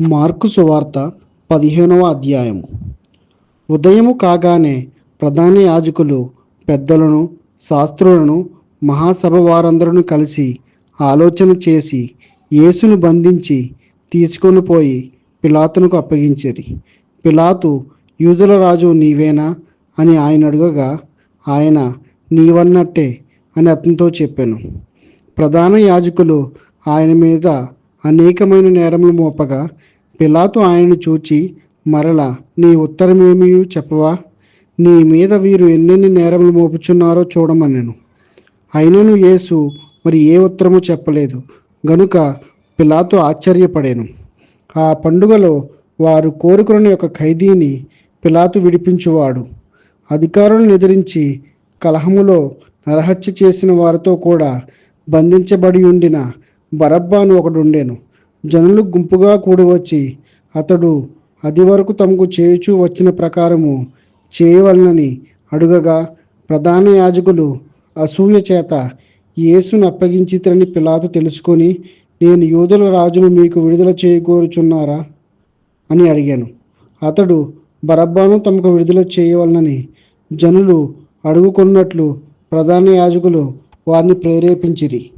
Mark సువార్త పదిహేనవ అధ్యాయము. ఉదయము కాగానే ప్రధాన యాజకులు పెద్దలను శాస్త్రులను మహాసభ వారందరూ కలిసి ఆలోచన చేసి యేసును బంధించి తీసుకొని పోయి పిలాతునకు అప్పగించిరి. పిలాతు యూదుల రాజు నీవేనా? అని ఆయన అడగగా ఆయన నీవన్నట్టే అని అతనితో చెప్పాను. ప్రధాన యాజకులు ఆయన మీద అనేకమైన నేరములు మోపగా పిలాతు ఆయన చూచి మరల నీ ఉత్తరమేమీ చెప్పవా? నీ మీద వీరు ఎన్నెన్ని నేరములు మోపుచున్నారో చూడమనెను అయినను యేసు మరి ఏ ఉత్తరము చెప్పలేదు. గనుక పిలాతు ఆశ్చర్యపడాను. ఆ పండుగలో వారు కోరుకుని ఒక ఖైదీని పిలాతు విడిపించువాడు. అధికారులను ఎదిరించి కలహములో నరహత్య చేసిన వారితో కూడా బంధించబడి ఉండిన బరబ్బాను ఒకడుండెను. జనులు గుంపుగా కూడివచ్చి అతడు అది వరకు తమకు చేయుచూ వచ్చిన ప్రకారము చేయవలనని అడుగగా ప్రధాన యాజకులు అసూయ చేత యేసును అప్పగించితరని పిలాతు తెలుసుకొని నేను యూదుల రాజును మీకు విడుదల చేయగోరుచున్నారా? అని అడిగాను. అతడు బరబ్బాను తమకు విడుదల చేయవలనని జనులు అడుగుకున్నట్లు ప్రధాన యాజకులు వారిని ప్రేరేపించిరి.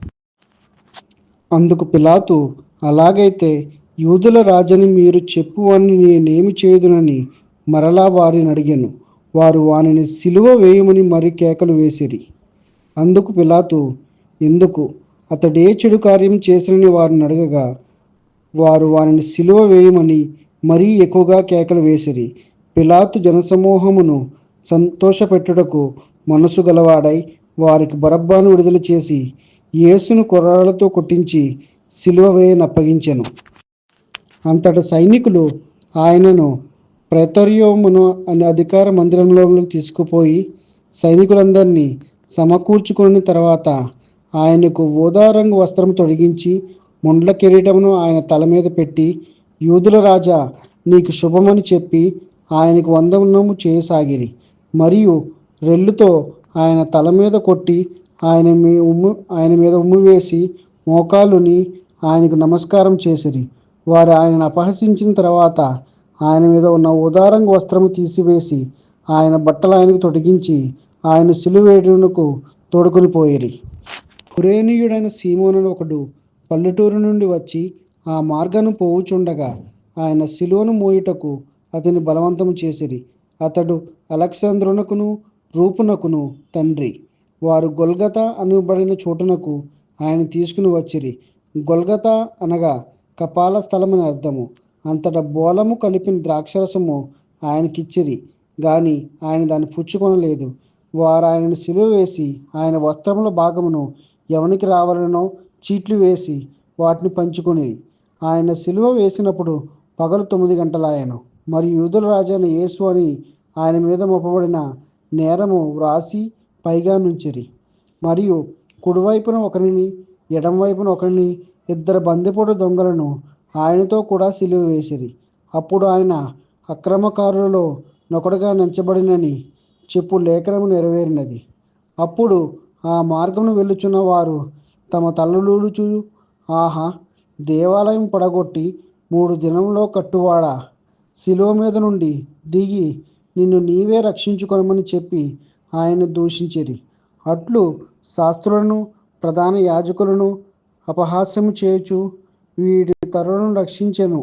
అందుకు పిలాతు అలాగైతే యూదుల రాజని మీరు చెప్పు అని నేనేమి చేయదునని మరలా వారిని అడిగాను. వారు వానిని సిలువ వేయమని మరి కేకలు వేసిరి. అందుకు పిలాతు ఎందుకు? అతడే చెడు కార్యం చేసినని వారిని అడగగా వారు వారిని సిలువ వేయమని మరీ ఎక్కువగా కేకలు వేసిరి. పిలాతు జనసమూహమును సంతోషపెట్టుటకు మనసు గలవాడై వారికి బరబ్బాను విడుదల చేసి యేసును కొర్రాలతో కొట్టించి సిలువ వేయనప్పగించెను అంతట సైనికులు ఆయనను ప్రెతర్యోమును అనే అధికార మందిరంలోకి తీసుకుపోయి సైనికులందరినీ సమకూర్చుకున్న తర్వాత ఆయనకు ఊదా రంగు వస్త్రం తొడిగించి ముండ్ల కిరీటమును ఆయన తల మీద పెట్టి యూదుల రాజా నీకు శుభమని చెప్పి ఆయనకు వందనము చేయసాగిరి. మరియు రెల్లుతో ఆయన తల మీద కొట్టి ఆయన మీ ఉమ్ము ఆయన మీద ఉమ్ము వేసి మోకాలుని ఆయనకు నమస్కారం చేసిరి. వారు ఆయనను అపహసించిన తర్వాత ఆయన మీద ఉన్న ఉదారంగ వస్త్రము తీసివేసి ఆయన బట్టలు ఆయనకు తొడిగించి ఆయన సిలువేడునకు తోడుకుని పోయిరి. కురేనీయుడైన సీమోనని ఒకడు పల్లెటూరు నుండి వచ్చి ఆ మార్గను పోవుచుండగా ఆయన సిలువను మోయుటకు అతని బలవంతము చేసిరి. అతడు అలెక్సాంద్రునకును రూపునకును తండ్రి. వారు గొల్గత అనబడిన చోటునకు ఆయన తీసుకుని వచ్చిరి. గొల్గత అనగా కపాల స్థలమని అర్థము. అంతట బోలము కలిపిన ద్రాక్షరసము ఆయనకిచ్చిరి. గాని ఆయన దాన్ని పుచ్చుకొనలేదు. వారు ఆయనను సిలువ వేసి ఆయన వస్త్రముల భాగమును ఎవనికి రావాలనో చీట్లు వేసి వాటిని పంచుకొని ఆయన సిలువ వేసినప్పుడు పగలు తొమ్మిది గంటలాయను. మరియు యూదుల రాజైన యేసు అని ఆయన మీద మోపబడిన నేరము వ్రాసి పైగా నుంచిరి. మరియు కుడివైపున ఒకరిని ఎడంవైపున ఒకరిని ఇద్దరు బందిపోటు దొంగలను ఆయనతో కూడా సిలువ వేసిరి. అప్పుడు ఆయన అక్రమకారులలో నొకడుగా నించబడినని చెప్పు లేఖనము నెరవేరినది. అప్పుడు ఆ మార్గమును వెళ్ళుచున్న వారు తమ తలలుచు ఆహా దేవాలయం పడగొట్టి మూడు దినంలో కట్టువాడా శిలువ మీద నుండి దిగి నిన్ను నీవే రక్షించుకొనమని చెప్పి ఆయన దూషించిరి. అట్లు శాస్త్రులను ప్రధాన యాజకులను అపహాస్యము చేయచు వీడి తరుణను రక్షించెను.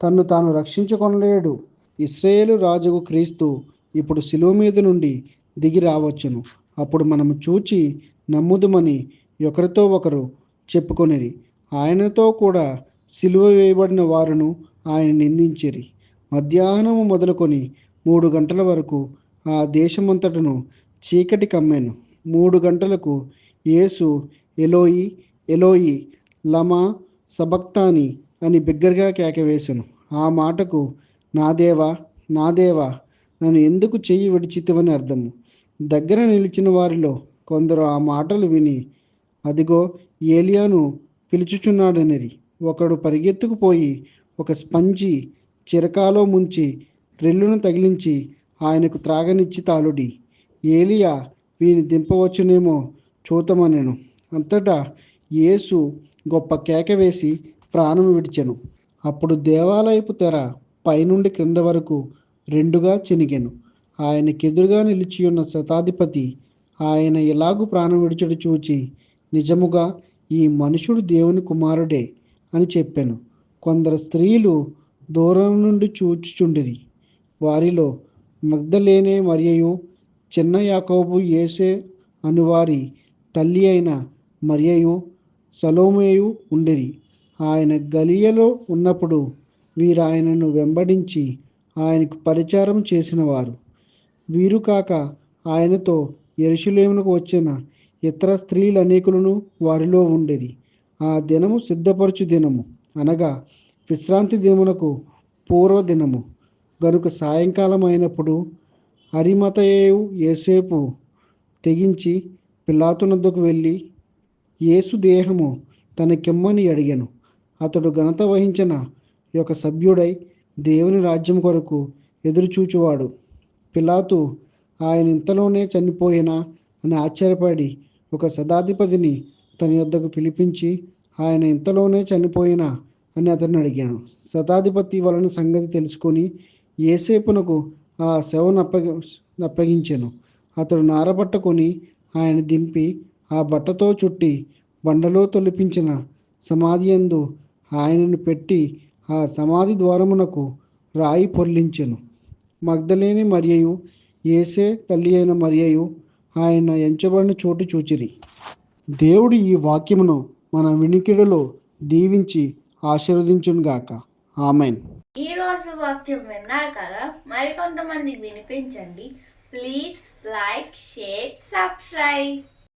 తన్ను తాను రక్షించుకొనలేడు. ఇస్రాయేలు రాజుకు క్రీస్తు ఇప్పుడు శిలువ మీద నుండి దిగి రావచ్చును. అప్పుడు మనము చూచి నమ్ముదుమని ఒకరితో ఒకరు చెప్పుకొనిరి. ఆయనతో కూడా సిలువ వేయబడిన వారును ఆయన నిందించిరి. మధ్యాహ్నము మొదలుకొని మూడు గంటల వరకు ఆ దేశమంతటను చీకటి కమ్మాను. మూడు గంటలకు యేసు ఎలోయి ఎలోయి లమా సబక్తాని అని బిగ్గరగా కేకవేశాను ఆ మాటకు నా దేవా నా దేవా నన్ను ఎందుకు చెయ్యి విడిచితివని అర్థము. దగ్గర నిలిచిన వారిలో కొందరు ఆ మాటలు విని అదిగో ఏలియాను పిలుచుచున్నాడనిరి. ఒకడు పరిగెత్తుకుపోయి ఒక స్పంజి చిరకాలో ముంచి రెల్లును తగిలించి ఆయనకు త్రాగనిచ్చి తాలుడి. ఏలియా వీని దింపవచ్చునేమో చూతమనెను. అంతటా యేసు గొప్ప కేక వేసి ప్రాణం విడిచెను. అప్పుడు దేవాలయపు తెర పైనుండి క్రింద వరకు రెండుగా చెనిగెను. ఆయనకెదురుగా నిలిచి ఉన్న శతాధిపతి ఆయన ఇలాగు ప్రాణం విడిచడు చూచి నిజముగా ఈ మనుషుడు దేవుని కుమారుడే అని చెప్పాను. కొందరు స్త్రీలు దూరం నుండి చూచుచుండిరి. వారిలో మగ్ధలేనే మరియు చిన్న యాకోబు ఏసే అనువారి తల్లి అయిన మరియయు సలోమేయు ఉండేది ఆయన గలియలో ఉన్నప్పుడు వీరు ఆయనను వెంబడించి ఆయనకు పరిచారం చేసినవారు. వీరు కాక ఆయనతో ఎరుషులేమునకు వచ్చిన ఇతర స్త్రీలు అనేకులను వారిలో ఉండేది ఆ దినము సిద్ధపరచు దినము అనగా విశ్రాంతి దినమునకు పూర్వ దినము. గనుక సాయంకాలం అయినప్పుడు అరిమతయేవు ఏసేపు తెగించి పిలాతునద్దకు వెళ్ళి యేసు దేహము తనకిమ్మని అడిగాను. అతడు ఘనత వహించిన యొక్క సభ్యుడై దేవుని రాజ్యం కొరకు ఎదురుచూచువాడు. పిలాతు ఆయన ఇంతలోనే చనిపోయినా అని ఆశ్చర్యపడి ఒక శతాధిపతిని తన యొద్దకు పిలిపించి ఆయన ఇంతలోనే చనిపోయినా అని అతను అడిగాను. శతాధిపతి వలన సంగతి తెలుసుకొని ఏసేపునకు ఆ శవను అప్పగి అప్పగించాను. అతడు నారబట్టకొని ఆయన దింపి ఆ బట్టతో చుట్టి బండలో తొలిపించిన సమాధి యందు ఆయనను పెట్టి ఆ సమాధి ద్వారమునకు రాయి పొర్లించెను. మగ్ధలేని మరియు ఏసే తల్లి అయిన మరియు ఆయన ఎంచబడిన చోటు చూచిరి. దేవుడు ఈ వాక్యమును మన వినికిడిలో దీవించి ఆశీర్వదించునుగాక. ఆమెన్. ఈ రోజు వాక్యం విన్నారు కదా? మరికొంతమందికి వినిపించండి. Please like share subscribe.